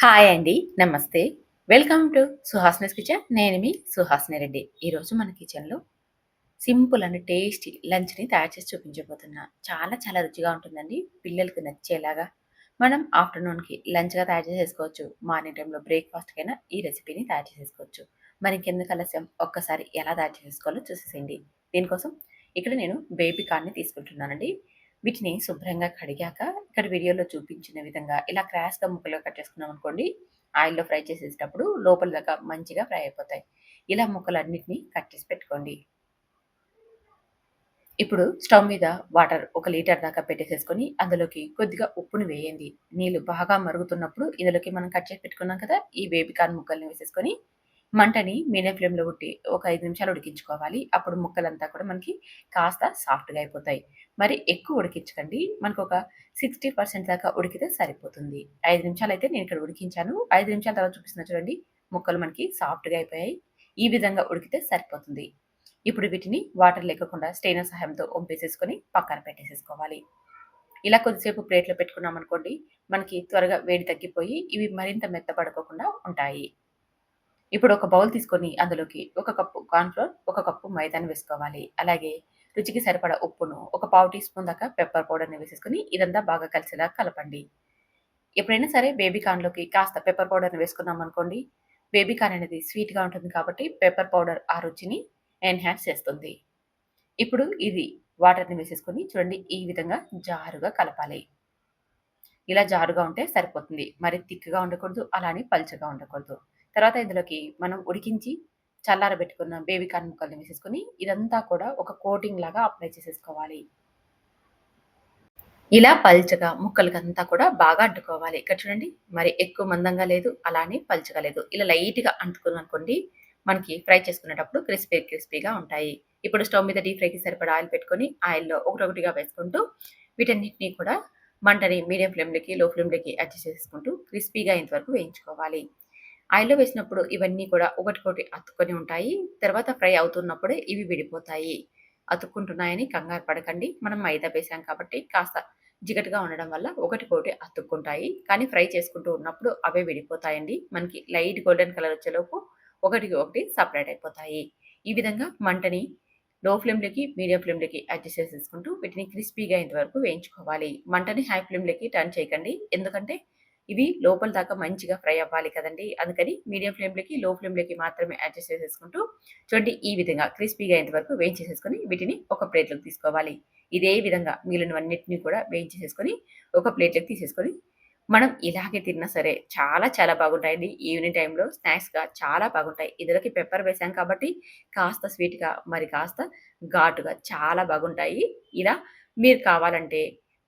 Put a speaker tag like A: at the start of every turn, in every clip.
A: Hi అండి. నమస్తే. Welcome to Suhasini's kitchen. నేను మీ సుహాసిని రెడ్డి. ఈరోజు మన కిచెన్‌లో సింపుల్ అండ్ టేస్టీ లంచ్‌ని తయారు చేసి చూపించబోతున్నా. చాలా చాలా రుచిగా ఉంటుందండి. పిల్లలకి నచ్చేలాగా మనం ఆఫ్టర్‌నూన్‌కి లంచ్‌గా తయారు చేసేసుకోవచ్చు. మార్నింగ్ టైంలో బ్రేక్‌ఫాస్ట్‌కైనా ఈ రెసిపీని తయారు చేసేసుకోవచ్చు. మరి ఇంకెందుకు ఆలస్యం ఒక్కసారి ఎలా తయారు చేసేసుకోవాలో చూసేసేయండి. దీనికోసం ఇక్కడ నేను బేబీ కార్న్‌ని తీసుకుంటున్నానండి. వీటిని శుభ్రంగా కడిగాక ఇక్కడ వీడియోలో చూపించిన విధంగా ఇలా క్రాష్గా ముక్కలుగా కట్ చేసుకున్నామనుకోండి, ఆయిల్‌లో ఫ్రై చేసేటప్పుడు లోపల దాకా మంచిగా ఫ్రై అయిపోతాయి. ఇలా ముక్కలన్నిటిని కట్ చేసి పెట్టుకోండి. ఇప్పుడు స్టవ్ మీద వాటర్ ఒక లీటర్ దాకా పెట్టేసేసుకొని, అందులోకి కొద్దిగా ఉప్పును వేయండి. నీళ్ళు బాగా మరుగుతున్నప్పుడు ఇందులోకి మనం కట్ చేసి పెట్టుకున్నాం కదా! ఈ బేబీ కార్న్ ముక్కల్ని వేసేసుకొని మంటని మీడియం ఫ్లేమ్‌లో ఉట్టి ఒక ఐదు నిమిషాలు ఉడికించుకోవాలి. అప్పుడు ముక్కలంతా కూడా మనకి కాస్త సాఫ్ట్‌గా అయిపోతాయి. మరి ఎక్కువ ఉడికించకండి. మనకు ఒక సిక్స్టీ పర్సెంట్ దాకా ఉడికితే సరిపోతుంది. ఐదు నిమిషాలు అయితే నేను ఇక్కడ ఉడికించాను. ఐదు నిమిషాల తర్వాత చూపిస్తున్నా చూడండి. ముక్కలు మనకి సాఫ్ట్‌గా అయిపోయాయి. ఈ విధంగా ఉడికితే సరిపోతుంది. ఇప్పుడు వీటిని వాటర్ లేకుండా స్టెయినర్ సహాయంతో ఒంపేసేసుకొని పక్కన పెట్టేసేసుకోవాలి. ఇలా కొద్దిసేపు ప్లేట్‌లో పెట్టుకున్నామనుకోండి, మనకి త్వరగా వేడి తగ్గిపోయి ఇవి మరింత మెత్తపడుకోకుండా ఉంటాయి. ఇప్పుడు ఒక బౌల్ తీసుకొని అందులోకి ఒక కప్పు కార్న్ఫ్లోర్ ఒక కప్పు మైదాని వేసుకోవాలి. అలాగే రుచికి సరిపడా ఉప్పును, ఒక పావు టీ స్పూన్ దాకా పెప్పర్ పౌడర్‌ని వేసేసుకుని ఇదంతా బాగా కలిసేలా కలపండి. ఎప్పుడైనా సరే బేబీ కార్న్‌లోకి కాస్త పెప్పర్ పౌడర్‌ని వేసుకున్నామనుకోండి, బేబీ కార్న్ అనేది స్వీట్‌గా ఉంటుంది కాబట్టి పెప్పర్ పౌడర్ ఆ రుచిని ఎన్హాన్స్ చేస్తుంది. ఇప్పుడు ఇది వాటర్‌ని వేసేసుకొని చూడండి ఈ విధంగా జారుగా కలపాలి. ఇలా జారుగా ఉంటే సరిపోతుంది. మరి తిక్కుగా ఉండకూడదు. అలానే పల్చగా ఉండకూడదు. తర్వాత ఇందులోకి మనం ఉడికించి చల్లారబెట్టుకున్న బేబీ కార్న్ ముక్కల్ని వేసేసుకొని ఇదంతా కూడా ఒక కోటింగ్ లాగా అప్లై చేసేసుకోవాలి. ఇలా పల్చగా ముక్కలకంతా కూడా బాగా అంటుకోవాలి. ఇక్కడ చూడండి మరి ఎక్కువ మందంగా లేదు. అలానే పల్చగా లేదు. ఇలా లైట్‌గా అంటుకుందనుకోండి మనకి ఫ్రై చేసుకునేటప్పుడు క్రిస్పీ క్రిస్పీగా ఉంటాయి. ఇప్పుడు స్టవ్ మీద డీప్ ఫ్రైకి సరిపడా ఆయిల్ పెట్టుకొని ఆయిల్‌లో ఒకటొకటిగా వేసుకుంటూ వీటన్నిటిని కూడా మంటని మీడియం ఫ్లేమ్‌లోకి, లో ఫ్లేమ్‌లోకి అడ్జస్ట్ చేసుకుంటూ క్రిస్పీగా ఇంతవరకు వేయించుకోవాలి. ఆయిల్‌లో వేసినప్పుడు ఇవన్నీ కూడా ఒకటికొకటి అతుక్కొని ఉంటాయి. తర్వాత ఫ్రై అవుతున్నప్పుడే ఇవి విడిపోతాయి. అతుక్కుంటున్నాయని కంగారు పడకండి. మనం మైదా వేసాం కాబట్టి కాస్త జిగటగా ఉండడం వల్ల ఒకటికొకటి అతుక్కుంటాయి. కానీ ఫ్రై చేసుకుంటూ ఉన్నప్పుడు అవే విడిపోతాయండి. మనకి లైట్ గోల్డెన్ కలర్ వచ్చేలోపు ఒకటికి ఒకటి సపరేట్ అయిపోతాయి. ఈ విధంగా మంటని లో ఫ్లేమ్‌లోకి, మీడియం ఫ్లేమ్‌లోకి అడ్జస్ట్ చేసేసుకుంటూ వీటిని క్రిస్పీగా ఇంతవరకు వరకు వేయించుకోవాలి. మంటని హై ఫ్లేమ్‌లోకి టర్న్ చేయకండి. ఎందుకంటే ఇవి లోపల దాకా మంచిగా ఫ్రై అవ్వాలి కదండి అందుకని మీడియం ఫ్లేమ్‌లోకి, లో ఫ్లేమ్‌లోకి మాత్రమే అడ్జస్ట్ చేసేసుకుంటూ చూడండి ఈ విధంగా క్రిస్పీగా అయ్యేంత వరకు వేయించేసేసుకొని వీటిని ఒక ప్లేట్‌లోకి తీసుకోవాలి. ఇదే విధంగా మిగిలినవన్నిటిని కూడా వేయించేసేసుకొని ఒక ప్లేట్‌లోకి తీసేసుకొని మనం ఇలాగే తిన్నా సరే చాలా చాలా బాగుంటాయండి. ఈవినింగ్ టైంలో స్నాక్స్‌గా చాలా బాగుంటాయి. ఇందులోకి పెప్పర్ వేసాం కాబట్టి కాస్త స్వీట్‌గా మరి కాస్త ఘాటుగా చాలా బాగుంటాయి. ఇలా మీరు కావాలంటే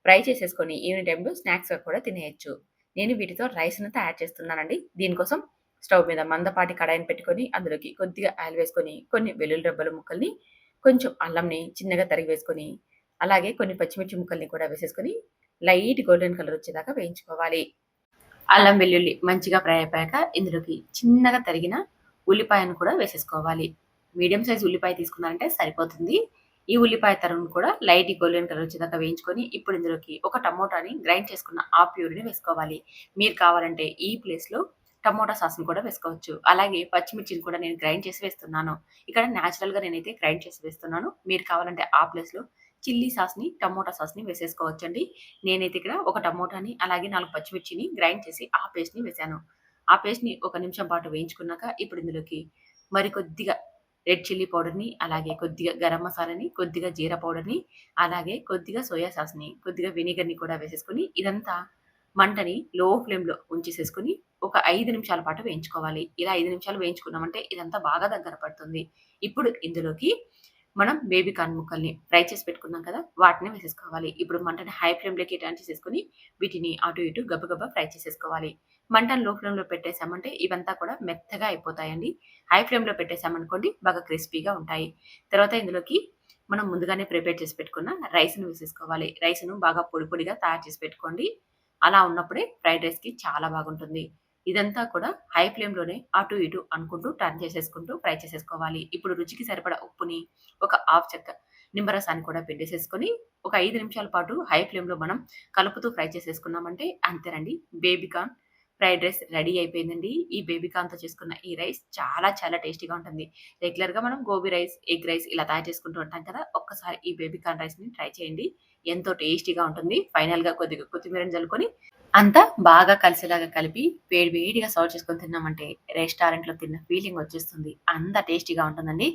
A: ఫ్రై చేసేసుకొని ఈవినింగ్ టైంలో స్నాక్స్‌గా కూడా తినేయచ్చు నేను వీటితో రైస్ను తయారు చేస్తున్నానండి. దీనికోసం స్టవ్ మీద మందపాటి కడాయిని పెట్టుకొని అందులోకి కొద్దిగా ఆయిల్ వేసుకొని కొన్ని వెల్లుల్లి రెబ్బల ముక్కల్ని, కొంచెం అల్లంని చిన్నగా తరిగి వేసుకొని, అలాగే కొన్ని పచ్చిమిర్చి ముక్కల్ని కూడా వేసేసుకొని లైట్ గోల్డెన్ కలర్ వచ్చేదాకా వేయించుకోవాలి. అల్లం, వెల్లుల్లి మంచిగా ఫ్రై అయిపోయాక ఇందులోకి చిన్నగా తరిగిన ఉల్లిపాయను కూడా వేసేసుకోవాలి. మీడియం సైజ్ ఉల్లిపాయ తీసుకున్నారంటే సరిపోతుంది. ఈ ఉల్లిపాయ తరుణ్ కూడా లైట్ గోల్డెన్ కలర్ వచ్చేదాకా వేయించుకొని ఇప్పుడు ఇందులోకి ఒక టమోటాని గ్రైండ్ చేసుకున్న ఆ ప్యూరిని వేసుకోవాలి. మీరు కావాలంటే ఈ ప్లేస్‌లో టమోటా సాస్‌ని కూడా వేసుకోవచ్చు. అలాగే పచ్చిమిర్చిని కూడా నేను గ్రైండ్ చేసి వేస్తున్నాను. ఇక్కడ నేచురల్‌గా నేనైతే గ్రైండ్ చేసి వేస్తున్నాను. మీరు కావాలంటే ఆ ప్లేస్‌లో చిల్లీ సాస్‌ని, టమోటా సాస్‌ని వేసేసుకోవచ్చండి. నేనైతే ఇక్కడ ఒక టమోటాని అలాగే నాలుగు పచ్చిమిర్చిని గ్రైండ్ చేసి ఆ పేస్ట్‌ని వేశాను. ఆ పేస్ట్‌ని ఒక నిమిషం పాటు వేయించుకున్నాక ఇప్పుడు ఇందులోకి మరి కొద్దిగా రెడ్ చిల్లీ పౌడర్‌ని, అలాగే కొద్దిగా గరం మసాలాని, కొద్దిగా జీరా పౌడర్‌ని, అలాగే కొద్దిగా సోయా సాస్‌ని, కొద్దిగా వెనిగర్‌ని కూడా వేసేసుకొని ఇదంతా మంటని లో ఫ్లేమ్‌లో ఉంచేసేసుకొని ఒక ఐదు నిమిషాల పాటు వేయించుకోవాలి. ఇలా ఐదు నిమిషాలు వేయించుకున్నామంటే ఇదంతా బాగా దగ్గర పడుతుంది. ఇప్పుడు ఇందులోకి మనం బేబీ కార్న్ ముక్కల్ని ఫ్రై చేసి పెట్టుకున్నాం కదా! వాటిని వేసేసుకోవాలి. ఇప్పుడు మంటని హై ఫ్లేమ్‌లోకి టర్న్ చేసేసుకొని వీటిని అటు ఇటు గబగబా ఫ్రై చేసేసుకోవాలి. మంటను లో ఫ్లేమ్‌లో పెట్టేసామంటే ఇవంతా కూడా మెత్తగా అయిపోతాయండి. హై ఫ్లేమ్‌లో పెట్టేశామనుకోండి బాగా క్రిస్పీగా ఉంటాయి. తర్వాత ఇందులోకి మనం ముందుగానే ప్రిపేర్ చేసి పెట్టుకున్న రైస్ను వేసేసుకోవాలి. రైస్‌ను బాగా పొడి పొడిగా తయారు చేసి పెట్టుకోండి. అలా ఉన్నప్పుడే ఫ్రైడ్ రైస్‌కి చాలా బాగుంటుంది. ఇదంతా కూడా హై ఫ్లేమ్‌లోనే అటు ఇటు అనుకుంటూ టర్న్ చేసేసుకుంటూ ఫ్రై చేసేసుకోవాలి. ఇప్పుడు రుచికి సరిపడా ఉప్పుని, ఒక హాఫ్ చెక్క నిమ్మరసాన్ని కూడా పిండేసేసుకొని ఒక ఐదు నిమిషాల పాటు హై ఫ్లేమ్‌లో మనం కలుపుతూ ఫ్రై చేసేసుకున్నామంటే అంతేనండి. Baby corn fried rice ready అయిపోయిందండి. ఈ బేబీ కార్న్‌తో చేసుకున్న ఈ రైస్ చాలా చాలా టేస్టీగా ఉంటుంది. రెగ్యులర్‌గా మనం గోబీ రైస్, ఎగ్ రైస్ ఇలా తయారు చేసుకుంటూ ఉంటాం కదా! ఒక్కసారి ఈ బేబీ కార్న్ రైస్‌ని ట్రై చేయండి. ఎంతో టేస్టీగా ఉంటుంది. ఫైనల్‌గా కొద్దిగా కొత్తిమీరని చల్లుకొని అంతా బాగా కలిసేలాగా కలిపి వేడి వేడిగా సర్వ్ చేసుకొని తిన్నామంటే రెస్టారెంట్‌లో తిన్న ఫీలింగ్ వచ్చేస్తుంది. అంత టేస్టీగా ఉంటుందండి.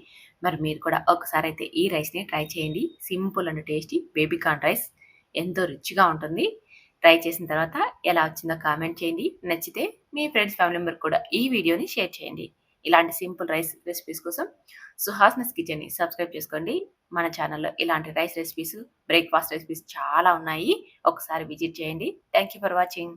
A: మరి మీరు కూడా ఒకసారి అయితే ఈ రైస్‌ని ట్రై చేయండి. Simple and tasty baby corn rice ఎంతో రుచిగా ఉంటుంది. ట్రై చేసిన తర్వాత ఎలా వచ్చిందో కామెంట్ చేయండి. నచ్చితే మీ ఫ్రెండ్స్, ఫ్యామిలీ మెంబర్ కూడా ఈ వీడియోని షేర్ చేయండి. ఇలాంటి సింపుల్ రైస్ రెసిపీస్ కోసం సుహాస్‌నస్ కిచెన్‌ని సబ్స్క్రైబ్ చేసుకోండి. మన ఛానల్‌లో ఇలాంటి రైస్ రెసిపీస్, బ్రేక్‌ఫాస్ట్ రెసిపీస్ చాలా ఉన్నాయి. ఒకసారి విజిట్ చేయండి. Thank you for watching.